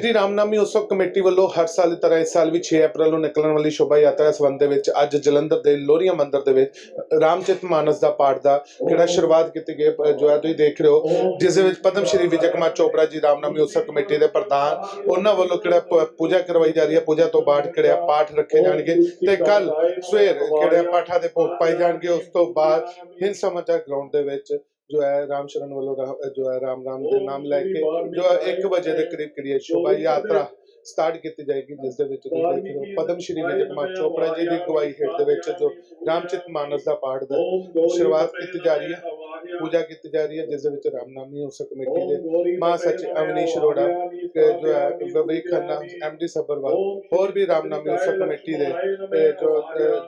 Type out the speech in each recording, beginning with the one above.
ਸ਼੍ਰੀ ਰਾਮਨਾਮੀ ਉਤਸਵ ਕਮੇਟੀ ਵੱਲੋਂ ਹਰ ਸਾਲ ਦੀ ਤਰ੍ਹਾਂ ਇਸ ਸਾਲ ਵੀ 6 ਅਪ੍ਰੈਲ ਨੂੰ ਨਿਕਲਣ ਵਾਲੀ ਸ਼ੋਭਾ ਯਾਤਰਾ ਦੇ ਸੰਬੰਧ ਦੇ ਵਿੱਚ ਅੱਜ ਜਲੰਧਰ ਦੇ ਲੋਰੀਆ ਮੰਦਿਰ ਦੇ ਵਿੱਚ ਰਾਮਚਰਿਤ ਮਾਨਸ ਦਾ ਪਾਠ ਦਾ ਜਿਹੜਾ ਸ਼ੁਰੂਆਤ ਕੀਤੀ ਗਈ ਜੋ ਹੈ ਤੁਸੀਂ ਦੇਖ ਰਹੇ ਹੋ, ਜਿਸ ਦੇ ਵਿੱਚ ਪਦਮ ਸ਼੍ਰੀ ਵਿਜੇ ਕੁਮਾਰ ਚੋਪੜਾ ਜੀ ਰਾਮਨਾਮੀ ਉਤਸਵ ਕਮੇਟੀ ਦੇ ਪ੍ਰਧਾਨ, ਉਹਨਾਂ ਵੱਲੋਂ ਕਿਹੜਾ ਪੂਜਾ ਕਰਵਾਈ ਜਾ ਰਹੀ ਹੈ, ਪੂਜਾ ਤੋਂ ਬਾਅਦ ਕਿਹੜਾ ਪਾਠ ਰੱਖੇ ਜਾਣਗੇ ਤੇ ਕੱਲ ਸਵੇਰ ਕਿਹੜੇ ਪਾਠਾਂ ਦੇ ਭੋਗ ਪਾਏ ਜਾਣਗੇ, ਉਸ ਤੋਂ ਬਾਅਦ ਹਿੰਦ ਸਮਾਚਾਰ ਗਰਾਊਂਡ ਦੇ ਵਿੱਚ ਜੋ ਹੈ ਰਾਮ ਸ਼ਰਨ ਵੱਲੋਂ ਜੋ ਹੈ ਰਾਮ ਰਾਮ ਦੇ ਨਾਮ ਲੈ ਕੇ ਜੋ 1 ਵਜੇ ਦੇ ਕਰੀਬ ਕਰੀਬ ਸ਼ੋਭਾ ਯਾਤਰਾ ਸਟਾਰਟ ਕੀਤੀ ਜਾਏਗੀ ਜਿਸ ਦੇ ਵਿੱਚ ਤੁਸੀਂ ਦੇਖ ਰਹੇ ਹੋ ਪਦਮ ਸ਼੍ਰੀ ਵਿਜੇ ਕੁਮਾਰ ਚੋਪੜਾ ਜੀ ਦੀ ਅਗਵਾਈ ਹੇਠ ਦੇ ਵਿੱਚ ਜੋ ਰਾਮਚਿਤ ਮਾਨਸ ਦਾ ਪਾਠ ਦਾ ਸ਼ੁਰੂਆਤ ਕੀਤੀ ਜਾ ਰਹੀ ਹੈ ਪੂਜਾ ਕੀਤੀ ਜਾ ਰਹੀ ਹੈ ਜਿਸ ਦੇ ਵਿੱਚ ਰਾਮਨਾਮੀ ਉਸ ਕਮੇਟੀ ਦੇ ਮਹਾਸਚਿਵ ਅਵਨੀਸ਼ ਅਰੋੜਾ ਤੇ ਜੋ ਹੈ ਵਿਵੇਕ ਖੰਨਾ ਐਮਡੀ ਸਬਰਵਾਲ ਹੋਰ ਵੀ ਰਾਮਨਾਮੀ ਉਸ ਕਮੇਟੀ ਦੇ ਜੋ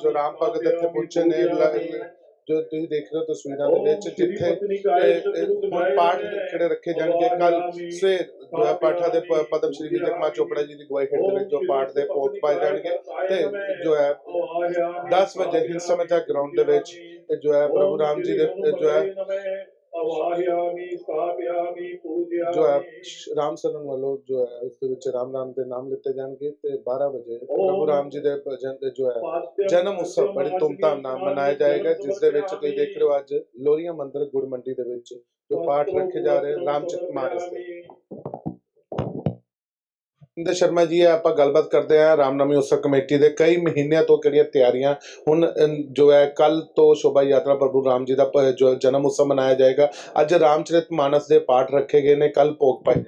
ਜੋ ਰਾਮ ਭਗਤ ਇੱਥੇ ਪਹੁੰਚੇ ਨੇ ਜੋ ਤੁਸੀਂ ਦੇਖ ਰਹੇ ਹੋ ਤਸਵੀਰਾਂ ਦੇ ਵਿੱਚ ਜਿੱਥੇ ਪਾਠ ਕਿਹੜੇ ਰੱਖੇ ਜਾਣਗੇ। ਕੱਲ ਸਵੇਰ ਜੋ ਪਾਠਾਂ ਦੇ ਪਦਮ ਸ਼੍ਰੀ ਕੁਮਾਰ ਚੋਪੜਾ ਜੀ ਦੀ ਅਗਵਾਈ ਹੇਠ ਦੇ ਵਿੱਚ ਜੋ ਪਾਠ ਦੇ ਭੋਗ ਪਾਏ ਜਾਣਗੇ। ਤੇ ਜੋ ਹੈ 10 ਵਜੇ ਹਿੰਦ ਸਮਾਚਾਰ ਗਰਾਊਂਡ ਦੇ ਵਿੱਚ ਤੇ ਜੋ ਹੈ ਪ੍ਰਭੂ ਰਾਮ ਜੀ ਦੇ ਜੋ ਹੈ ਜੋ ਹੈ ਸ਼- ਰਾਮ ਸਰਨ ਵੱਲੋਂ ਜੋ ਹੈ ਉਸ ਦੇ ਵਿੱਚ ਰਾਮ ਦੇ ਨਾਮ ਲਿੱਤੇ ਜਾਣਗੇ ਤੇ 12 ਵਜੇ ਪ੍ਰਭੂ ਰਾਮ ਜੀ ਦੇ ਭਜਨ ਜੋ ਹੈ ਜਨਮ ਉਤਸਵ ਬੜੀ ਧੂਮਧਾਮ ਨਾਲ ਮਨਾਇਆ ਜਾਏਗਾ ਜਿਸ ਦੇ ਵਿੱਚ ਤੁਸੀਂ ਦੇਖ ਰਹੇ ਹੋ ਅੱਜ ਲੋਰੀਆ ਮੰਦਿਰ ਗੁੜ ਮੰਡੀ ਦੇ ਵਿੱਚ ਜੋ ਪਾਠ ਰੱਖੇ ਜਾ ਰਹੇ ਰਾਮਚਰਿਤ ਮਾਨਸ ਦੇ ਇੰਦਰ ਸ਼ਰਮਾ ਜੀ, ਆਪਾਂ ਗੱਲਬਾਤ ਕਰਦੇ ਹਾਂ ਰਾਮਨਾਮੀ ਉਤਸਵ ਕਮੇਟੀ ਦੇ ਕਈ ਮਹੀਨਿਆਂ ਤੋਂ ਕਿਹੜੀਆਂ ਤਿਆਰੀਆਂ ਹੁਣ ਜੋ ਹੈ ਕੱਲ ਤੋਂ ਸ਼ੋਭਾ ਯਾਤਰਾ ਪ੍ਰਭੂ ਰਾਮ ਜੀ ਦਾ ਜੋ ਜਨਮ ਉਤਸਵ ਮਨਾਇਆ ਜਾਏਗਾ। ਅੱਜ ਰਾਮਚਰਿਤ ਮਾਨਸ ਦੇ ਪਾਠ ਰੱਖੇ ਗਏ ਨੇ ਕੱਲ ਭੋਗ ਪਾਏ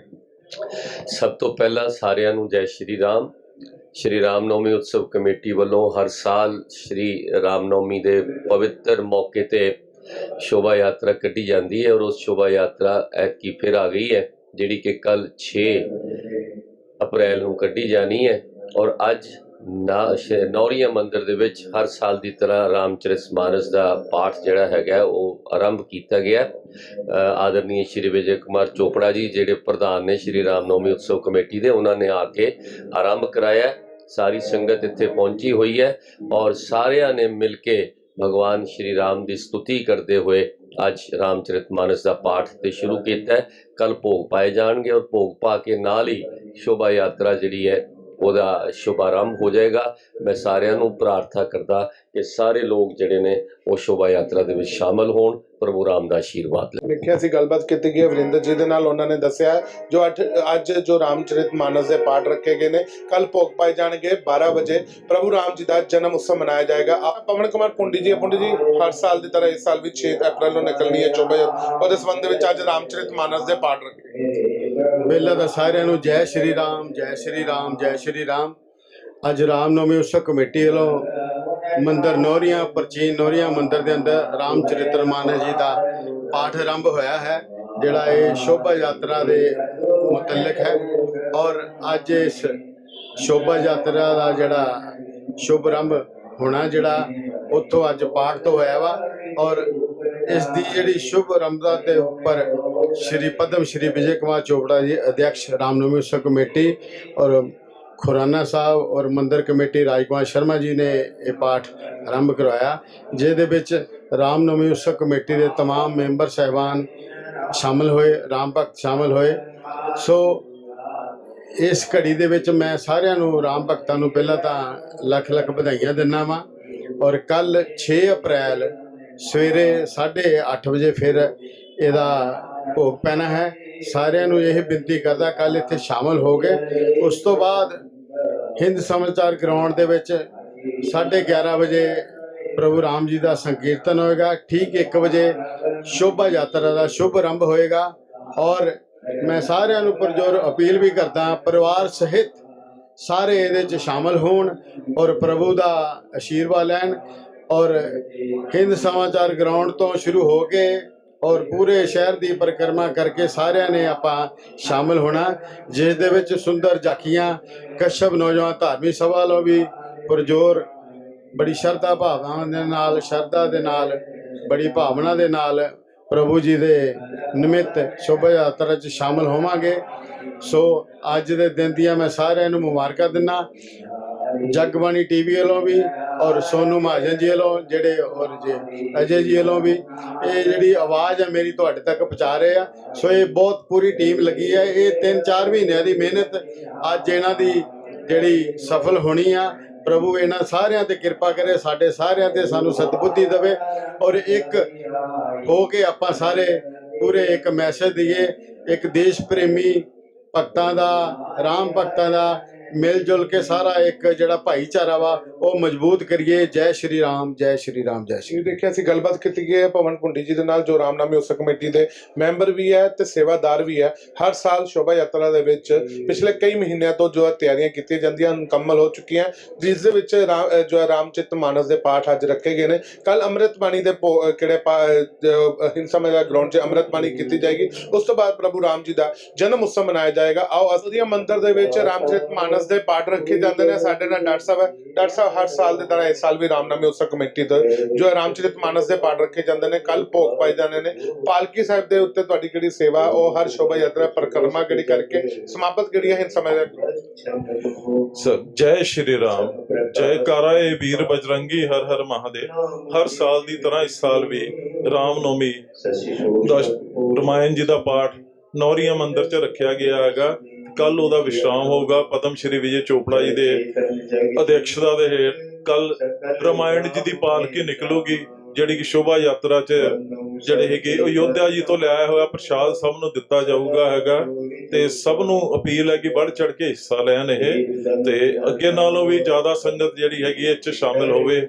ਸਭ ਤੋਂ ਪਹਿਲਾਂ ਸਾਰਿਆਂ ਨੂੰ ਜੈ ਸ਼੍ਰੀ ਰਾਮ। ਸ਼੍ਰੀ ਰਾਮ ਨਵਮੀ ਉਤਸਵ ਕਮੇਟੀ ਵੱਲੋਂ ਹਰ ਸਾਲ ਸ਼੍ਰੀ ਰਾਮ ਨਵਮੀ ਦੇ ਪਵਿੱਤਰ ਮੌਕੇ ਤੇ ਸ਼ੋਭਾ ਯਾਤਰਾ ਕੱਢੀ ਜਾਂਦੀ ਹੈ ਔਰ ਉਸ ਸ਼ੋਭਾ ਯਾਤਰਾ ਐਤਕੀ ਫਿਰ ਆ ਗਈ ਹੈ, ਜਿਹੜੀ ਕਿ ਕੱਲ 6 ਅਪ੍ਰੈਲ ਨੂੰ ਕੱਢੀ ਜਾਣੀ ਹੈ ਔਰ ਅੱਜ ਨਾ ਸ਼- ਨੌਰੀਆ ਮੰਦਿਰ ਦੇ ਵਿੱਚ ਹਰ ਸਾਲ ਦੀ ਤਰ੍ਹਾਂ ਰਾਮਚਰਿਤ ਮਾਨਸ ਦਾ ਪਾਠ ਜਿਹੜਾ ਹੈਗਾ ਉਹ ਆਰੰਭ ਕੀਤਾ ਗਿਆ ਹੈ। ਆਦਰਨੀय ਸ਼੍ਰੀ ਵਿਜੇ ਕੁਮਾਰ ਚੋਪੜਾ ਜੀ ਜਿਹੜੇ ਪ੍ਰਧਾਨ ਨੇ ਸ਼੍ਰੀ ਰਾਮ ਨਵਮੀ ਉਤਸਵ ਕਮੇਟੀ ਦੇ, ਉਹਨਾਂ ਨੇ ਆ ਕੇ ਆਰੰਭ ਕਰਾਇਆ ਸਾਰੀ ਸੰਗਤ ਇੱਥੇ ਪਹੁੰਚੀ ਹੋਈ ਹੈ ਔਰ ਸਾਰਿਆਂ ਨੇ ਮਿਲ ਕੇ ਭਗਵਾਨ ਸ਼੍ਰੀ ਰਾਮ ਦੀ ਸਤੁਤੀ ਕਰਦੇ ਹੋਏ ਅੱਜ ਰਾਮਚਰਿਤ ਮਾਨਸ ਦਾ ਪਾਠ ਤੇ ਸ਼ੁਰੂ ਕੀਤਾ ਹੈ। ਕੱਲ ਭੋਗ ਪਾਏ ਜਾਣਗੇ ਔਰ ਭੋਗ ਪਾ ਕੇ ਨਾਲ ਹੀ ਸ਼ੋਭਾ ਯਾਤਰਾ ਜਿਹੜੀ ਹੈ, ਉਹਦਾ ਸ਼ੁਭਾਰੰਭ ਹੋ ਜਾਏਗਾ। ਮੈਂ ਸਾਰਿਆਂ ਨੂੰ ਪ੍ਰਾਰਥਨਾ ਕਰਦਾ ਕਿ ਸਾਰੇ ਲੋਕ ਜਿਹੜੇ ਨੇ ਉਹ ਸ਼ੋਭਾ ਯਾਤਰਾ ਦੇ ਵਿੱਚ ਸ਼ਾਮਲ ਹੋਣ। ਪ੍ਰਭੂ ਰਾਮ ਦਾ ਆਸ਼ੀਰਵਾਦ ਲੈਣ ਦੇਖਿਆ ਸੀ ਗੱਲਬਾਤ ਕੀਤੀ ਗਈ ਵਰਿੰਦਰ ਜੀ ਦੇ ਨਾਲ ਉਹਨਾਂ ਨੇ ਦੱਸਿਆ ਜੋ ਅੱਜ ਜੋ ਰਾਮਚਰਿਤ ਮਾਨਸ ਦੇ ਪਾਠ ਰੱਖੇ ਗਏ ਨੇ ਕੱਲ ਭੋਗ ਪਾਏ ਜਾਣਗੇ 12 ਵਜੇ। ਪ੍ਰਭੂ ਰਾਮ ਜੀ ਦਾ ਜਨਮ ਉਤਸਵ ਮਨਾਇਆ ਜਾਏਗਾ। ਆ ਪਵਨ ਕੁਮਾਰ ਪੁੰਡੀ ਜੀ ਪੁੰਡੀ ਜੀ ਹਰ ਸਾਲ ਦੀ ਤਰ੍ਹਾਂ ਇਸ ਸਾਲ ਵੀ 6 ਅਪ੍ਰੈਲ ਨੂੰ ਨਿਕਲਣੀ ਹੈ ਚੋਬੇ ਉਹਦੇ ਸੰਬੰਧ ਦੇ ਵਿੱਚ ਅੱਜ ਰਾਮਚਰਿਤ ਮਾਨਸ ਦੇ ਪਾਠ ਰੱਖੇ ਪਹਿਲਾਂ ਤਾਂ ਸਾਰਿਆਂ ਨੂੰ ਜੈ ਸ਼੍ਰੀ ਰਾਮ ਜੈ ਸ਼੍ਰੀ ਰਾਮ ਜੈ ਸ਼੍ਰੀ ਰਾਮ। ਅੱਜ ਰਾਮਨਵਮੀ ਉਤਸਵ ਕਮੇਟੀ ਵੱਲੋਂ ਮੰਦਰ ਨੌਰੀਆਂ, ਪ੍ਰਾਚੀਨ ਨੌਰੀਆਂ ਮੰਦਰ ਦੇ ਅੰਦਰ ਰਾਮ ਚਰਿਤਰ ਮਾਨਸ ਜੀ ਦਾ ਪਾਠ ਆਰੰਭ ਹੋਇਆ ਹੈ, ਜਿਹੜਾ ਇਹ ਸ਼ੋਭਾ ਯਾਤਰਾ ਦੇ ਮੁਤਲਕ ਹੈ। ਔਰ ਅੱਜ ਇਸ ਸ਼ੋਭਾ ਯਾਤਰਾ ਦਾ ਜਿਹੜਾ ਸ਼ੁਭ ਆਰੰਭ ਹੋਣਾ ਜਿਹੜਾ ਉੱਥੋਂ ਅੱਜ ਪਾਠ ਤੋਂ ਹੋਇਆ ਵਾ। ਔਰ ਇਸ ਦੀ ਜਿਹੜੀ ਸ਼ੁਭ ਆਰੰਭਤਾ ਦੇ ਉੱਪਰ ਸ਼੍ਰੀ ਪਦਮ ਸ਼੍ਰੀ ਵਿਜੇ ਕੁਮਾਰ ਚੋਪੜਾ ਜੀ ਅਧਿਕਸ਼ ਰਾਮਨਵਮੀ ਉਤਸਵ ਕਮੇਟੀ ਔਰ ਖੁਰਾਨਾ ਸਾਹਿਬ ਔਰ ਮੰਦਰ ਕਮੇਟੀ ਰਾਜਕੁਮਾਰ ਸ਼ਰਮਾ ਜੀ ਨੇ ਇਹ ਪਾਠ ਆਰੰਭ ਕਰਵਾਇਆ ਜਿਹਦੇ ਵਿੱਚ ਰਾਮਨਵਮੀ ਉਤਸਵ ਕਮੇਟੀ ਦੇ तमाम ਮੈਂਬਰ ਸਹਿਬਾਨ ਸ਼ਾਮਲ ਹੋਏ ਰਾਮ ਭਗਤ ਸ਼ਾਮਲ ਹੋਏ ਸੋ ਇਸ ਘੜੀ ਦੇ ਵਿੱਚ ਮੈਂ ਸਾਰਿਆਂ ਨੂੰ ਰਾਮ ਭਗਤਾਂ ਨੂੰ ਪਹਿਲਾਂ ਤਾਂ ਲੱਖ ਲੱਖ ਵਧਾਈਆਂ ਦਿੰਦਾ ਵਾਂ ਔਰ ਕੱਲ 6 ਅਪ੍ਰੈਲ ਸਵੇਰੇ 8:30 ਵਜੇ ਫਿਰ ਇਹਦਾ ਭੋਗ ਪੈਣਾ ਹੈ ਸਾਰਿਆਂ ਨੂੰ ਇਹ ਬੇਨਤੀ ਕਰਦਾ ਕੱਲ ਇੱਥੇ ਸ਼ਾਮਲ ਹੋ ਗਏ ਉਸ ਤੋਂ ਬਾਅਦ ਹਿੰਦ ਸਮਾਚਾਰ ਗਰਾਊਂਡ ਦੇ ਵਿੱਚ 11:30 ਵਜੇ ਪ੍ਰਭੂ ਰਾਮ ਜੀ ਦਾ ਸੰਕੀਰਤਨ ਹੋਏਗਾ, ਠੀਕ 1 ਵਜੇ ਸ਼ੋਭਾ ਯਾਤਰਾ ਦਾ ਸ਼ੁਭ ਆਰੰਭ ਹੋਏਗਾ ਔਰ ਮੈਂ ਸਾਰਿਆਂ ਨੂੰ ਪਰਜੋਰ ਅਪੀਲ ਵੀ ਕਰਦਾ, ਪਰਿਵਾਰ ਸਹਿਤ ਸਾਰੇ ਇਹਦੇ 'ਚ ਸ਼ਾਮਲ ਹੋਣ ਔਰ ਪ੍ਰਭੂ ਦਾ ਆਸ਼ੀਰਵਾਦ ਲੈਣ ਔਰ ਹਿੰਦ ਸਮਾਚਾਰ ਗਰਾਊਂਡ ਤੋਂ ਸ਼ੁਰੂ ਹੋ ਕੇ ਔਰ ਪੂਰੇ ਸ਼ਹਿਰ ਦੀ ਪਰਿਕਰਮਾ ਕਰਕੇ ਸਾਰਿਆਂ ਨੇ ਆਪਾਂ ਸ਼ਾਮਲ ਹੋਣਾ, ਜਿਸ ਦੇ ਵਿੱਚ ਸੁੰਦਰ ਝਾਕੀਆਂ ਕਸ਼ਪ ਨੌਜਵਾਨ ਧਾਰਮਿਕ ਸਭਾ ਵੱਲੋਂ ਵੀ ਪੁਰਜੋਰ ਬੜੀ ਸ਼ਰਧਾ ਭਾਵਨਾ ਦੇ ਨਾਲ, ਸ਼ਰਧਾ ਦੇ ਨਾਲ, ਬੜੀ ਭਾਵਨਾ ਦੇ ਨਾਲ ਪ੍ਰਭੂ ਜੀ ਦੇ ਨਿਮਿਤ ਸ਼ੋਭਾ ਯਾਤਰਾ 'ਚ ਸ਼ਾਮਲ ਹੋਵਾਂਗੇ। ਸੋ ਅੱਜ ਦੇ ਦਿਨ ਦੀਆਂ ਮੈਂ ਸਾਰਿਆਂ ਨੂੰ ਮੁਬਾਰਕਾਂ ਦਿੰਦਾ। ਜਗਬਾਣੀ ਟੀਵੀ ਵੱਲੋਂ ਵੀ ਔਰ ਸੋਨੂ ਮਹਾਜਨ ਜੀ ਵੱਲੋਂ ਜਿਹੜੇ ਔਰ ਜੇ ਅਜੇ ਜੀ ਵੱਲੋਂ ਵੀ ਇਹ ਜਿਹੜੀ ਆਵਾਜ਼ ਹੈ ਮੇਰੀ ਤੁਹਾਡੇ ਤੱਕ ਪਹੁੰਚਾ ਰਹੇ ਆ। ਸੋ ਇਹ ਬਹੁਤ ਪੂਰੀ ਟੀਮ ਲੱਗੀ ਹੈ। ਇਹ 3-4 ਮਹੀਨਿਆਂ ਦੀ ਮਿਹਨਤ ਅੱਜ ਇਹਨਾਂ ਦੀ ਜਿਹੜੀ ਸਫਲ ਹੋਣੀ ਆ। ਪ੍ਰਭੂ ਇਹਨਾਂ ਸਾਰਿਆਂ ਤੇ ਕਿਰਪਾ ਕਰੇ, ਸਾਡੇ ਸਾਰਿਆਂ ਤੇ ਸਾਨੂੰ ਸਤਬੁੱਧੀ ਦੇਵੇ ਔਰ ਇੱਕ ਹੋ ਕੇ ਆਪਾਂ ਸਾਰੇ ਪੂਰੇ ਇੱਕ ਮੈਸੇਜ ਦਈਏ, ਇੱਕ ਦੇਸ਼ ਪ੍ਰੇਮੀ ਭਗਤਾਂ ਦਾ, ਰਾਮ ਭਗਤਾਂ ਦਾ ਮਿਲ ਜੁਲ ਕੇ ਸਾਰਾ ਇੱਕ ਜਿਹੜਾ ਭਾਈਚਾਰਾ ਵਾ ਉਹ ਮਜ਼ਬੂਤ ਕਰੀਏ। ਜੈ ਸ਼੍ਰੀ ਰਾਮ ਜੈ ਸ਼੍ਰੀ ਰਾਮ ਜੈ ਸ਼੍ਰੀ ਦੇਖਿਆ ਸੀ ਗੱਲਬਾਤ ਕੀਤੀ ਗਈ ਹੈ ਪਵਨ ਪੁੰਡੀ ਜੀ ਦੇ ਨਾਲ ਜੋ ਰਾਮਨਾਮੀ ਉਤਸਵ ਕਮੇਟੀ ਦੇ ਮੈਂਬਰ ਵੀ ਹੈ ਤੇ ਸੇਵਾਦਾਰ ਵੀ ਹੈ। ਹਰ ਸਾਲ ਸ਼ੋਭਾ ਯਾਤਰਾ ਦੇ ਵਿੱਚ ਪਿਛਲੇ ਕਈ ਮਹੀਨਿਆਂ ਤੋਂ ਜੋ ਤਿਆਰੀਆਂ ਕੀਤੀਆਂ ਜਾਂਦੀਆਂ ਮੁਕੰਮਲ ਹੋ ਚੁੱਕੀਆਂ ਜਿਸ ਦੇ ਵਿੱਚ ਜੋ ਹੈ ਰਾਮਚਿਤ ਮਾਨਸ ਦੇ ਪਾਠ ਅੱਜ ਰੱਖੇ ਗਏ ਨੇ। ਕੱਲ ਅੰਮ੍ਰਿਤ ਬਾਣੀ ਦੇ ਕਿਹੜੇ ਹਿੰਸਾ ਮੇਲਾ ਗਰਾਊਂਡ 'ਚ ਅੰਮ੍ਰਿਤ ਬਾਣੀ ਕੀਤੀ ਜਾਏਗੀ। ਉਸ ਤੋਂ ਬਾਅਦ ਪ੍ਰਭੂ ਰਾਮ ਜੀ ਦਾ ਜਨਮ ਉਤਸਵ ਮਨਾਇਆ ਜਾਏਗਾ। ਆਓ ਅਸਦੀਆ ਮੰਦਿਰ ਦੇ ਵਿੱਚ ਰਾਮਚਰਿਤ ਮਾਨਸ ਦੇ ਪਾਠ ਰੱਖੇ ਜਾਂਦੇ ਨੇ। ਸਾਡੇ ਨਾਲ ਡਾਕਟਰ ਸਾਹਿਬ ਹੈ। ਡਾਕਟਰ ਸਾਹਿਬ ਹਰ ਸਾਲ ਦੀ ਤਰ੍ਹਾਂ ਇਸ ਸਾਲ ਵੀ ਰਾਮਨਾਮੀ ਉਤਸਵ ਕਮੇਟੀ ਦੇ ਜੋ ਰਾਮਚਰਿਤ ਮਾਨਸ ਦੇ ਪਾਠ ਰੱਖੇ ਜਾਂਦੇ ਨੇ। ਕੱਲ ਭੋਗ ਪਾਏ ਜਾਂਦੇ ਨੇ। ਪਾਲਕੀ ਸਾਹਿਬ ਦੇ ਉੱਤੇ ਤੁਹਾਡੀ ਕਿਹੜੀ ਸੇਵਾ, ਉਹ ਹਰ ਸ਼ੋਭਾ ਯਾਤਰਾ ਪਰਿਕਰਮਾ ਕਿਹੜੀ ਕਰਕੇ ਸਮਾਪਤ ਕਿਹੜੀ ਹੈ ਹਿੰਸਾ ਸਰ ਜੈ ਸ਼੍ਰੀ ਰਾਮ। ਜੈਕਾਰਾ ਏ ਵੀਰ ਬਜਰੰਗੀ ਹਰ ਹਰ ਮਹਾਦੇਵ। ਹਰ ਸਾਲ ਦੀ ਤਰ੍ਹਾਂ ਇਸ ਸਾਲ ਵੀ ਰਾਮ ਨੌਮੀ ਦਾ ਰਮਾਇਣ ਜੀ ਦਾ ਪਾਠ ਨੌਰੀਆ ਮੰਦਿਰ 'ਚ ਰੱਖਿਆ ਗਿਆ ਹੈਗਾ। ਕੱਲ ਉਹਦਾ ਵਿਸ਼ਰਾਮ ਹੋਊਗਾ, ਪਦਮ ਸ਼੍ਰੀ ਵਿਜੇ ਚੋਪੜਾ ਜੀ ਦੇ ਅਧਿਕਸ਼ਤਾ ਦੇ ਹੇਠ। ਕੱਲ ਰਮਾਇਣ ਜੀ ਦੀ ਪਾਲਕੀ ਨਿਕਲੂਗੀ, ਜਿਹੜੀ ਕਿ ਸ਼ੋਭਾ ਯਾਤਰਾ 'ਚ ਜਿਹੜੇ ਹੈਗੇ ਅਯੋਧਿਆ ਜੀ ਤੋਂ ਲਿਆਇਆ ਹੋਇਆ ਪ੍ਰਸ਼ਾਦ ਸਭ ਨੂੰ ਦਿੱਤਾ ਜਾਊਗਾ ਹੈਗਾ। ਤੇ ਸਭ ਨੂੰ ਅਪੀਲ ਹੈ ਕਿ ਵੱਧ ਚੜ ਕੇ ਹਿੱਸਾ ਲੈਣ ਇਹ। ਤੇ ਅੱਗੇ ਨਾਲੋਂ ਵੀ ਜ਼ਿਆਦਾ ਸੰਗਤ ਜਿਹੜੀ ਹੈਗੀ ਇਹ 'ਚ ਸ਼ਾਮਿਲ ਹੋਵੇ।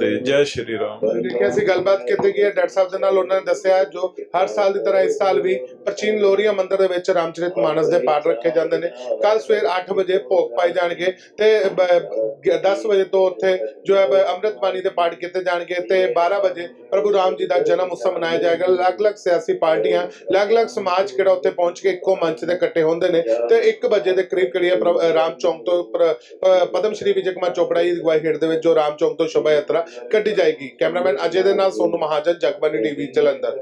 ਤੇ ਜੈ ਸ਼੍ਰੀ ਰਾਮ। ਦੇਖਿਆ ਸੀ ਗੱਲਬਾਤ ਕੀਤੀ ਗਈ ਹੈ। ਡਾਕਟਰ ਸਾਹਿਬ ਦੇ ਨਾਲ ਉਹਨਾਂ ਨੇ ਦੱਸਿਆ ਜੋ ਹਰ ਸਾਲ ਦੀ ਤਰ੍ਹਾਂ ਇਸ ਸਾਲ ਵੀ ਪ੍ਰਾਚੀਨ ਲੋਰੀਆ ਮੰਦਿਰ ਦੇ ਵਿੱਚ ਰਾਮਚਰਿਤ ਮਾਨਸ ਦੇ ਪਾਠ ਰੱਖੇ ਜਾਂਦੇ ਨੇ। ਕੱਲ ਸਵੇਰ 8 ਵਜੇ ਭੋਗ ਪਾਏ ਜਾਣਗੇ ਤੇ 10 ਵਜੇ ਤੋਂ ਉੱਥੇ ਜੋ ਹੈ ਅੰਮ੍ਰਿਤ ਬਾਣੀ ਦੇ ਪਾਠ ਕੀਤੇ ਜਾਣਗੇ ਤੇ 12 ਵਜੇ ਪ੍ਰਭੂ ਰਾਮ ਜੀ ਦਾ ਜਨਮ ਉਤਸਵ ਮਨਾਇਆ ਜਾਏਗਾ। ਅਲੱਗ-ਅਲੱਗ ਸਿਆਸੀ ਪਾਰਟੀਆਂ ਅਲੱਗ-ਅਲੱਗ ਸਮਾਜ ਕਿਹੜਾ ਉੱਥੇ ਪਹੁੰਚ ਕੇ ਇੱਕੋ ਮੰਚ ਤੇ ਇਕੱਠੇ ਹੁੰਦੇ ਨੇ ਤੇ 1 ਵਜੇ ਦੇ ਕਰੀਬ ਕਰੀਬ ਪ੍ਰਭ- ਅ, ਰਾਮ ਚੌਂਕ ਤੋਂ ਪਦਮ ਸ਼੍ਰੀ ਵਿਜੇ ਕੁਮਾਰ ਚੋਪੜਾ ਜੀ ਦੀ ਅਗਵਾਈ ਹੇਠ ਦੇ ਵਿੱਚ ਜੋ ਰਾਮ ਚੌਂਕ ਤੋਂ ਸ਼ੋਭਾ ਯਾਤਰਾ ਕੱਢੀ ਜਾਏਗੀ। ਕੈਮਰਾਮੈਨ ਅਜੇ ਦੇ ਨਾਲ ਸੋਨੂ ਮਹਾਜਨ ਜਗਬਾਨੀ ਟੀਵੀ ਜਲੰਧਰ।